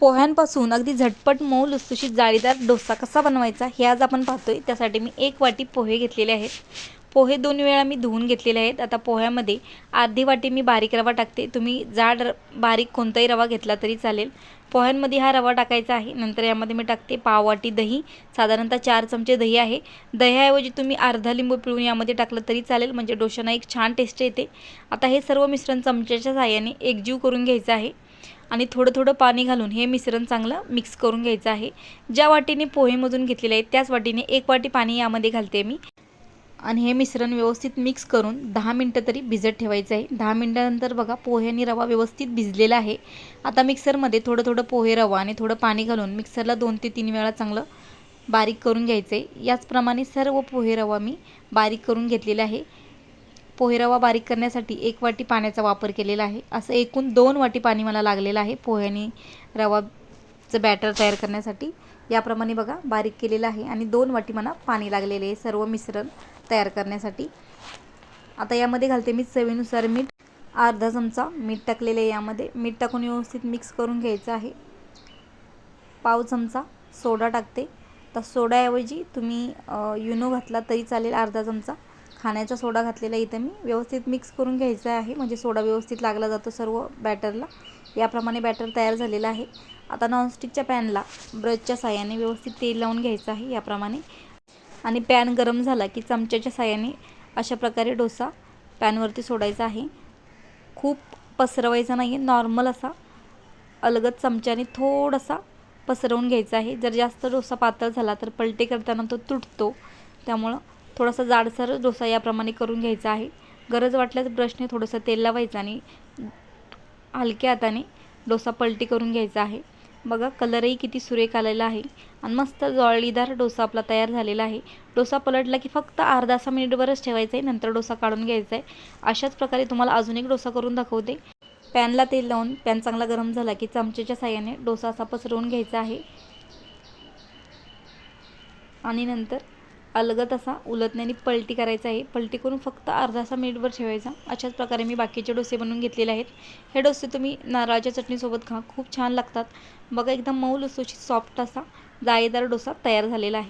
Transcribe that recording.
पोह्यांपासून अगदी झटपट मऊ लुसलुशीत जाळीदार डोसा कसा बनवायचा हे आज आपण पाहतोय. त्यासाठी मी एक वाटी पोहे घेतलेले आहेत. पोहे दोन वेळा मी धुवून घेतलेले आहेत. आता पोह्यामध्ये अर्धी वाटी मी बारीक रवा टाकते. तुम्ही जाड र बारीक कोणताही रवा घेतला तरी चालेल. पोह्यांमध्ये हा रवा टाकायचा आहे. नंतर यामध्ये मी टाकते पाव वाटी दही. साधारणतः चार चमचे दही आहे. दह्याऐवजी तुम्ही अर्धा लिंबू पिळून यामध्ये टाकलं तरी चालेल. म्हणजे डोशांना एक छान टेस्ट येते. आता हे सर्व मिश्रण चमच्याच्या साहाय्याने एकजीव करून घ्यायचं आहे. आणि थोडं थोडं पाणी घालून हे मिश्रण चांगलं मिक्स करून घ्यायचं आहे. ज्या वाटीने पोहेमधून घेतलेले आहेत त्याच वाटीने एक वाटी पाणी यामध्ये घालते मी. आणि हे मिश्रण व्यवस्थित मिक्स करून दहा मिनटं तरी भिजत ठेवायचं आहे. दहा मिनटानंतर बघा पोहे आणि रवा व्यवस्थित भिजलेला आहे. आता मिक्सरमध्ये थोडं थोडं पोहे रवा आणि थोडं पाणी घालून मिक्सरला दोन ते तीन वेळा चांगलं बारीक करून घ्यायचं आहे. याचप्रमाणे सर्व पोहे रवा मी बारीक करून घेतलेला आहे. पोहे रवा बारीक करण्यासाठी एक वाटी पाण्याचा वापर केलेला आहे. असं एकूण दोन वाटी पाणी मला लागलेलं आहे पोह्याने रवाचं बॅटर तयार करण्यासाठी. याप्रमाणे बघा बारीक केलेलं आहे आणि दोन वाटी मला पाणी लागलेले आहे सर्व मिश्रण तयार करण्यासाठी. आता यामध्ये घालते मी चवीनुसार मीठ. अर्धा चमचा मीठ टाकलेले आहे यामध्ये. मीठ टाकून व्यवस्थित मिक्स करून घ्यायचं आहे. पाव चमचा सोडा टाकते. तर सोडाऐवजी तुम्ही युनो घातला तरी चालेल अर्धा चमचा. खाण्याचा सोडा घातलेला इथं मी. व्यवस्थित मिक्स करून घ्यायचा आहे. म्हणजे सोडा व्यवस्थित लागला जातो सर्व बॅटरला याप्रमाणे बॅटर तयार झालेलं आहे. आता नॉनस्टिकच्या पॅनला ब्रशच्या साह्याने व्यवस्थित तेल लावून घ्यायचं आहे याप्रमाणे. आणि पॅन गरम झाला की चमच्याच्या साह्याने अशा प्रकारे डोसा पॅनवरती सोडायचा आहे. खूप पसरवायचा नाही आहे नॉर्मल असा अलगद चमच्याने थोडासा पसरवून घ्यायचा आहे. जर जास्त डोसा पातळ झाला तर पलटे करताना तो तुटतो. त्यामुळं थोडासा जाडसर डोसा याप्रमाणे करून घ्यायचा आहे. गरज वाटल्यास ब्रशने थोडंसं तेल लावायचं आणि हलक्या हाताने डोसा पलटी करून घ्यायचा आहे. बघा कलरही किती सुरेख आलेला आहे आणि मस्त जळीदार डोसा आपला तयार झालेला आहे. डोसा पलटला की फक्त अर्धा सहा मिनिटभरच ठेवायचा आहे नंतर डोसा काढून घ्यायचा आहे अशाच प्रकारे तुम्हाला अजून एक डोसा करून दाखवते. पॅनला तेल लावून पॅन चांगला गरम झाला की चमचेच्या साह्याने डोसा असा पसरवून घ्यायचा आहे. आणि नंतर अलगत असा उलटण्याने पलटी करायचा आहे. पलटी करून फक्त अर्धासा मिनिटभर ठेवायचा. अशाच प्रकारे मी बाकीचे डोसे बनवून घेतलेले आहेत. हे डोसे तुम्ही नारळाच्या चटणीसोबत खा. खूप छान लागतात. बघा एकदम मऊ लुसलुशीत सॉफ्ट असा जाळीदार डोसा तयार झालेला आहे.